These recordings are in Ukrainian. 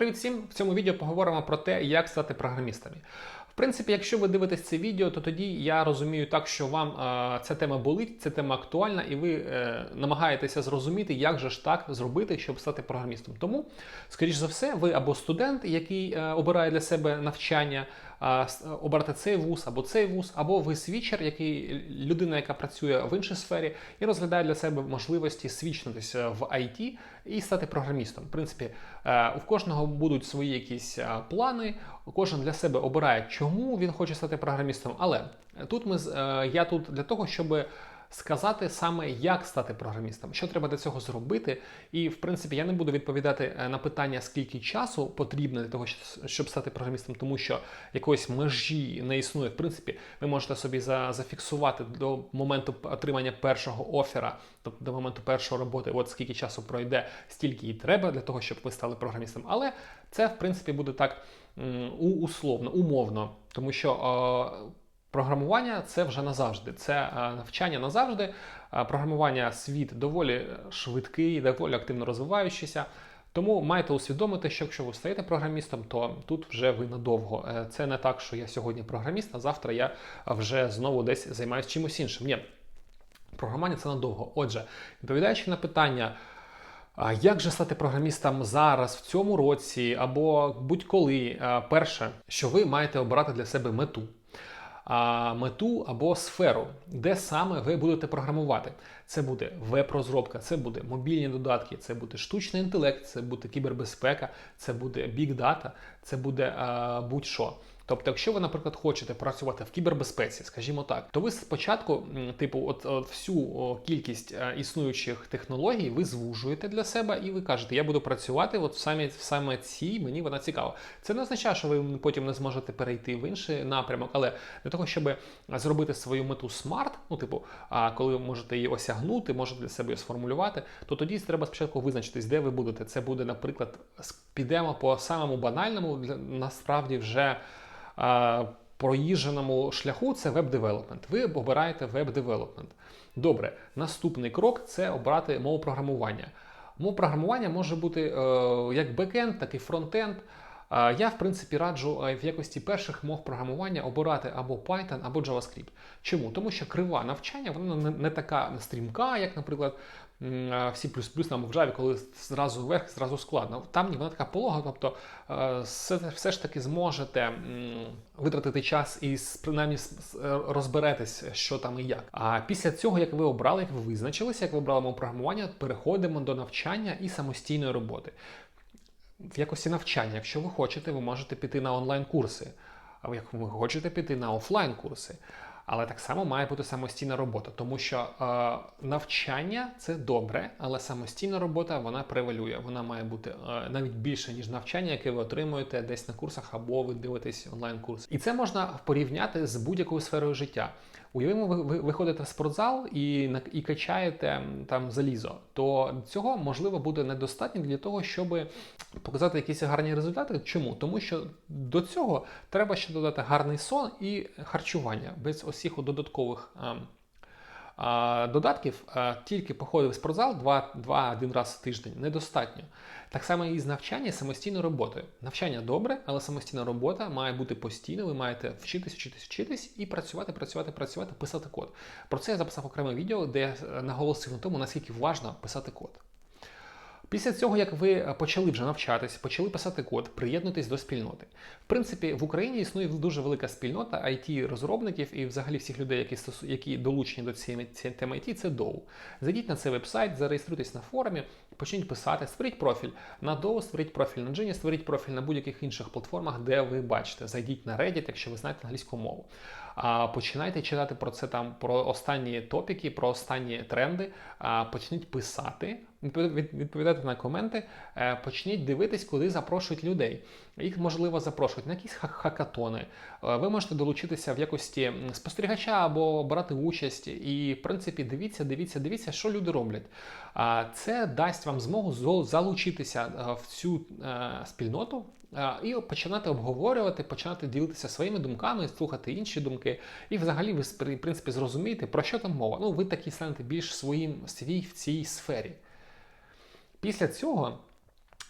Привіт всім! В цьому відео поговоримо про те, як стати програмістами. В принципі, якщо ви дивитесь це відео, то тоді я розумію так, що вам е, ця тема болить, ця тема актуальна, і ви е, намагаєтеся зрозуміти, як же ж так зробити, щоб стати програмістом. Тому, скоріш за все, ви або студент, який е, обирає для себе навчання, обрати цей вуз або цей вуз, або ви свічер, який людина, яка працює в іншій сфері, і розглядає для себе можливості свічнутися в IT і стати програмістом. В принципі, е, у кожного будуть свої якісь е, плани, кожен для себе обирає, чому він хоче стати програмістом. Але тут ми е, я тут для того, щоб сказати саме, як стати програмістом, що треба для цього зробити. І в принципі я не буду відповідати е, на питання, скільки часу потрібно для того, щоб стати програмістом, тому що якоїсь межі не існує. В принципі, ви можете собі за, зафіксувати до моменту отримання першого оффера, тобто до моменту першої роботи, от скільки часу пройде, стільки і треба для того, щоб ви стали програмістом. Але це в принципі буде так условно, умовно, тому що. Е, Програмування це вже назавжди, це е, навчання назавжди. Е, Програмування світ доволі швидкий, доволі активно розвиваючийся. Тому маєте усвідомити, що якщо ви стаєте програмістом, то тут вже ви надовго. Е, Це не так, що я сьогодні програміст, а завтра я вже знову десь займаюся чимось іншим. Ні, програмування це надовго. Отже, відповідаючи на питання. Як же стати програмістом зараз, в цьому році або будь-коли? Перше, що ви маєте обрати для себе мету. Мету або сферу, де саме ви будете програмувати. Це буде веб-розробка, це буде мобільні додатки, це буде штучний інтелект, це буде кібербезпека, це буде бік-дата, це буде будь-що. Тобто, якщо ви, наприклад, хочете працювати в кібербезпеці, скажімо так, то ви спочатку, типу, от, от всю кількість е, існуючих технологій ви звужуєте для себе і ви кажете, я буду працювати от саме, в саме цій, мені вона цікава. Це не означає, що ви потім не зможете перейти в інший напрямок, але для того, щоб зробити свою мету смарт, ну, типу, а коли ви можете її осягнути, можете для себе її сформулювати, то тоді треба спочатку визначитись, де ви будете. Це буде, наприклад, підемо по самому банальному, для- насправді вже проїждженому шляху це веб-девелопмент. Ви обираєте веб-девелопмент. Добре, наступний крок це обрати мову програмування. Мова програмування може бути е, як бекенд, так і фронтенд. Я, в принципі, раджу в якості перших мов програмування обирати або Python, або JavaScript. Чому? Тому що крива навчання вона не, така стрімка, як, наприклад, м, а, в C++ нам в Java, коли зразу вверх, зразу складно. Там ні, вона така полога, тобто все, все ж таки зможете витратити час і принаймні розберетесь, що там і як. А після цього, як ви обрали, як ви визначилися, як ви обрали мову програмування, переходимо до навчання і самостійної роботи в якості навчання. Якщо ви хочете, ви можете піти на онлайн-курси, а як ви хочете піти на офлайн-курси. Але так само має бути самостійна робота, тому що е, навчання це добре, але самостійна робота вона превалює. Вона має бути е, навіть більше, ніж навчання, яке ви отримуєте десь на курсах або ви дивитесь онлайн-курс. І це можна порівняти з будь-якою сферою життя. Уявимо, ви, ви, ви в спортзал і, і качаєте там залізо, то цього можливо буде недостатньо для того, щоб показати якісь гарні результати. Чому? Тому що до цього треба ще додати гарний сон і харчування без усіх додаткових. Додатків тільки походив в спортзал 2-1 раз в тиждень недостатньо. Так само і з навчання самостійною роботою. Навчання добре, але самостійна робота має бути постійно. Ви маєте вчитись, вчитись, вчитись і працювати, працювати, працювати, писати код. Про це я записав окреме відео, де я е, наголосив на тому, наскільки важливо писати код. Після цього, як ви е, почали вже навчатись, почали писати код, приєднуйтесь до спільноти. В принципі, в Україні існує дуже велика спільнота it розробників і взагалі всіх людей, які стосу- які долучені до цієї теми IT, це DOW. Зайдіть на цей вебсайт, зареєструйтесь на форумі, почніть писати, створіть профіль на DOW, створіть профіль на Джині, створіть профіль на будь-яких інших платформах, де ви бачите. Зайдіть на Reddit, якщо ви знаєте англійську мову. А починайте читати про це там, про останні топіки, про останні тренди. А почніть писати, відповідати на коменти, е, почніть дивитись, куди запрошують людей. Їх можливо запрошують на якісь ха- хакатони. Е, Ви можете долучитися в якості спостерігача або брати участь. І, в принципі, дивіться, дивіться, дивіться, що люди роблять. Це дасть вам змогу залучитися е, в цю спільноту. І починати обговорювати, починати ділитися своїми думками, слухати інші думки, і взагалі ви в принципі зрозумієте, про що там мова. Ну, ви такі станете більш своїм свій в цій сфері. Після цього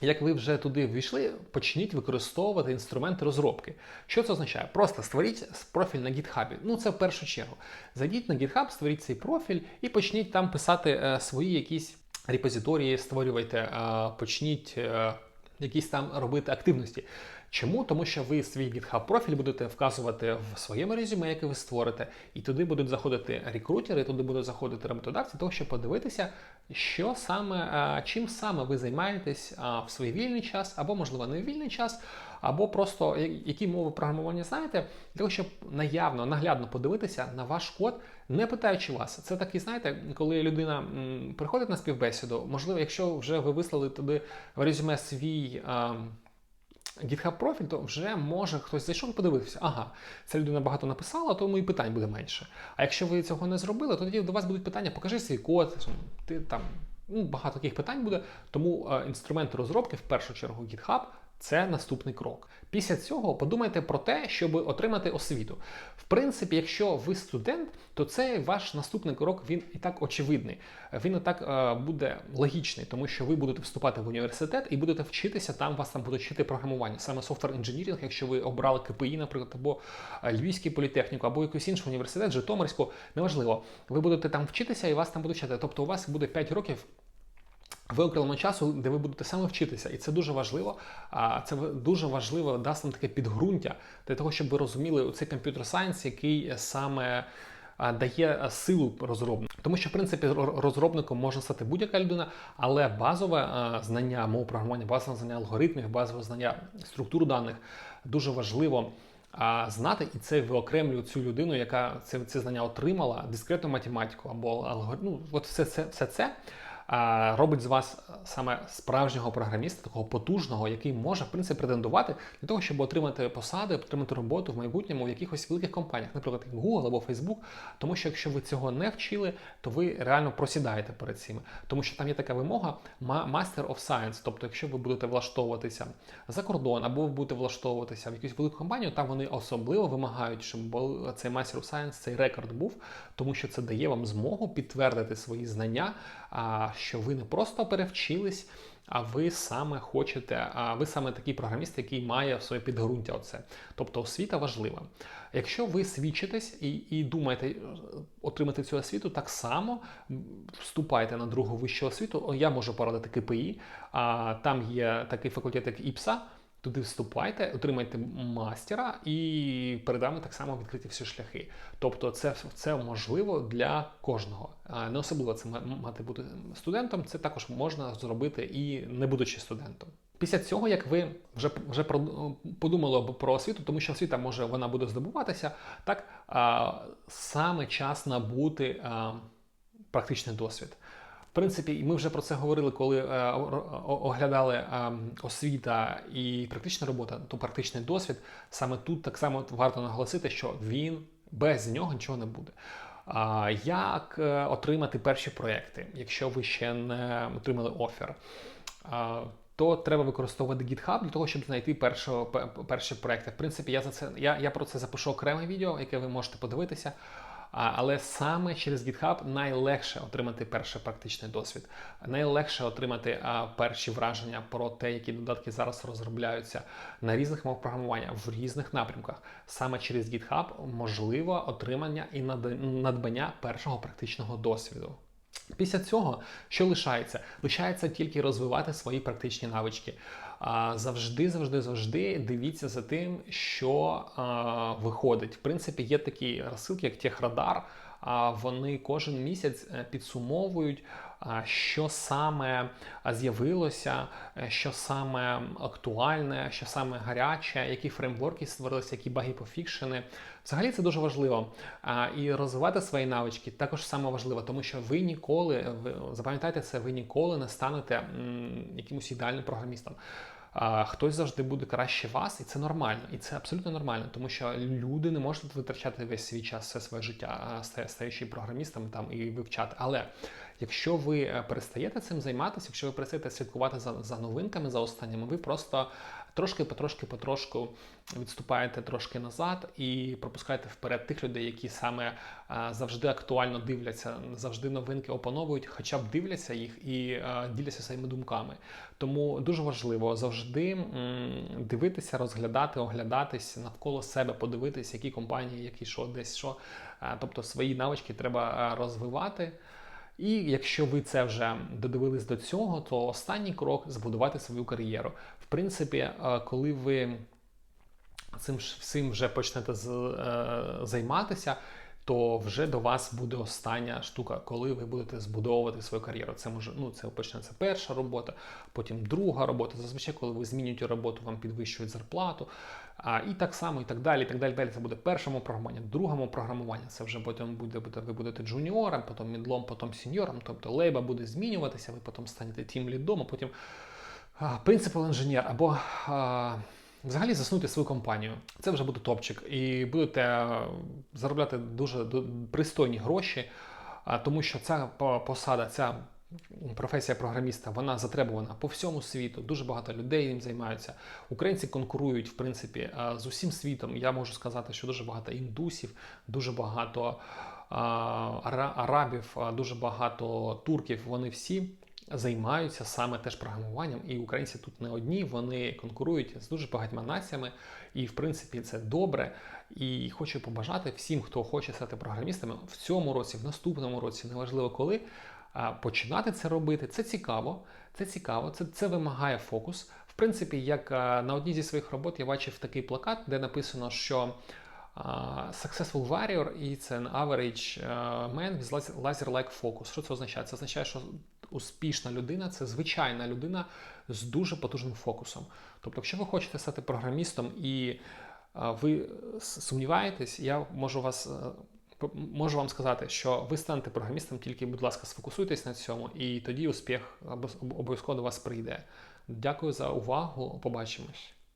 як ви вже туди ввійшли, почніть використовувати інструменти розробки. Що це означає? Просто створіть профіль на GitHub. Ну це в першу чергу. Зайдіть на GitHub, створіть цей профіль і почніть там писати е, свої якісь репозиторії, створювайте, е, почніть е, якісь там робити активності. Чому? Тому що ви свій GitHub профіль будете вказувати в своєму резюме, яке ви створите, і туди будуть заходити рекрутери, туди будуть заходити роботодавці, того щоб подивитися, що саме, чим саме ви займаєтесь в свій вільний час, або, можливо, не в вільний час, або просто які мови програмування знаєте, для того, щоб наявно, наглядно подивитися на ваш код, не питаючи вас. Це такий, знаєте, коли людина приходить на співбесіду, можливо, якщо вже ви вислали туди в резюме свій. GitHub профіль, то вже може хтось зайшов і подивився, ага, ця людина багато написала, тому і питань буде менше. А якщо ви цього не зробили, то тоді до вас будуть питання, покажи свій код, ти там ну, багато таких питань буде. Тому е, інструменти розробки в першу чергу GitHub це наступний крок. Після цього подумайте про те, щоб отримати освіту. В принципі, якщо ви студент, то це ваш наступний крок, він і так очевидний. Він і так е, буде логічний, тому що ви будете вступати в університет і будете вчитися, там вас там будуть вчити програмування, саме софтвер інженірінг, якщо ви обрали КПІ, наприклад, або е, Львівський політехніку, або якийсь інший університет, Житомирську, неважливо. Ви будете там вчитися і вас там будуть вчити. Тобто у вас буде 5 років виокремлено часу, де ви будете саме вчитися, і це дуже важливо. А це дуже важливо дасть вам таке підґрунтя для того, щоб ви розуміли цей комп'ютер сайенс, який саме. Дає силу розробнику. Тому що, в принципі, розробником може стати будь-яка людина, але базове знання мов програмування, базове знання алгоритмів, базове знання структур даних дуже важливо знати, і це виокремлює цю людину, яка це це знання отримала, дискретну математику або алгоритм. Ну, от все це все це робить з вас саме справжнього програміста, такого потужного, який може в принципі претендувати для того, щоб отримати посади, отримати роботу в майбутньому в якихось великих компаніях, наприклад, Google або Facebook. Тому що якщо ви цього не вчили, то ви реально просідаєте перед цими. Тому що там є така вимога Master of Science. Тобто, якщо ви будете влаштовуватися за кордон, або ви будете влаштовуватися в якусь велику компанію, там вони особливо вимагають, щоб цей Master of Science, цей рекорд був, тому що це дає вам змогу підтвердити свої знання що ви не просто перевчились, а ви саме хочете, а ви саме такий програміст, який має в своє підґрунтя. Оце. Тобто освіта важлива. Якщо ви свідчитесь і і думаєте е, отримати цю освіту, так само вступайте на другу вищу освіту. Я можу порадити КПІ, а там є такий факультет, як ІПСА. Туди вступайте, отримайте мастера і перед вами так само відкриті всі шляхи. Тобто, це це можливо для кожного. Не особливо це мати бути студентом. Це також можна зробити і не будучи студентом. Після цього, як ви вже вже подумали про освіту, тому що освіта може вона буде здобуватися, так саме час набути практичний досвід принципі, і ми вже про це говорили, коли е, оглядали е, освіта і практична робота, то практичний досвід. Саме тут так само варто наголосити, що він без нього нічого не буде. Як е, отримати перші проекти, якщо ви ще не отримали офер? То треба використовувати GitHub для того, щоб знайти першого, перші проекти. В принципі, я за це я, я про це запишу окреме відео, яке ви можете подивитися. Але саме через GitHub найлегше отримати перший практичний досвід, найлегше отримати перші враження про те, які додатки зараз розробляються на різних мовах програмування в різних напрямках. Саме через GitHub можливо отримання і надбання першого практичного досвіду. Після цього що лишається? Лишається тільки розвивати свої практичні навички. Завжди, завжди, завжди дивіться за тим, що виходить. В принципі, є такі розсилки, як Техрадар. Вони кожен місяць е, підсумовують, що саме з'явилося, е, що саме актуальне, що саме гаряче, які фреймворки створилися, які баги пофікшени. Взагалі це дуже важливо. І розвивати свої навички також саме важливо, тому що ви ніколи, ви запам'ятайте це, ви ніколи не станете якимось ідеальним програмістом. Хтось завжди буде краще вас, і це нормально, і це абсолютно нормально, тому що люди не можуть витрачати весь свій час, все своє життя, стаючи програмістом там і вивчати. Але якщо ви перестаєте цим займатися, якщо ви перестаєте слідкувати за за новинками, за останніми, ви просто трошки потрошки потрошку відступаєте трошки назад і пропускаєте вперед тих людей, які саме а, завжди актуально дивляться, завжди новинки опановують, хоча б дивляться їх і а, діляться своїми думками. Тому дуже важливо завжди дивитися, розглядати, оглядатись навколо себе, подивитись, які компанії, які що, десь що. Тобто свої навички треба розвивати. І якщо ви це вже додивились до цього, то останній крок збудувати свою кар'єру. В принципі, е, коли ви цим всім вже почнете е, займатися, то вже до вас буде остання штука, коли ви будете збудовувати свою кар'єру. Це може ну це почнеться перша робота, потім друга робота. Зазвичай, коли ви змінюєте роботу, вам підвищують зарплату. А, і так само, і так далі. І так далі. Далі це буде першому програмуванню, другому програмуванню. Це вже потім буде, ви будете джуніором, потім мідлом, потім сіньором. Тобто лейба буде змінюватися, ви потім станете тім лідом, а потім принципал інженер або а, взагалі заснути свою компанію. Це вже буде топчик, і будете заробляти дуже пристойні гроші, тому що ця посада, ця професія програміста, вона затребувана по всьому світу. Дуже багато людей їм займаються. Українці конкурують в принципі з усім світом. Я можу сказати, що дуже багато індусів, дуже багато арабів, дуже багато турків. Вони всі займаються саме теж програмуванням, і українці тут не одні, вони конкурують з дуже багатьма націями, і в принципі це добре. І хочу побажати всім, хто хоче стати програмістами в цьому році, в наступному році, неважливо коли. Починати це робити, це цікаво, це цікаво, це, це вимагає фокус. В принципі, як на одній зі своїх робот я бачив такий плакат, де написано, що Successful Warrior і це an average man with laser- laser-like focus. Що це означає? Це означає, що успішна людина це звичайна людина з дуже потужним фокусом. Тобто, якщо ви хочете стати програмістом і ви сумніваєтесь, я можу вас. е, Можу вам сказати, що ви станете програмістом, тільки, будь ласка, сфокусуйтесь на цьому, і тоді успіх обов'язково до вас прийде. Дякую за увагу. Побачимось.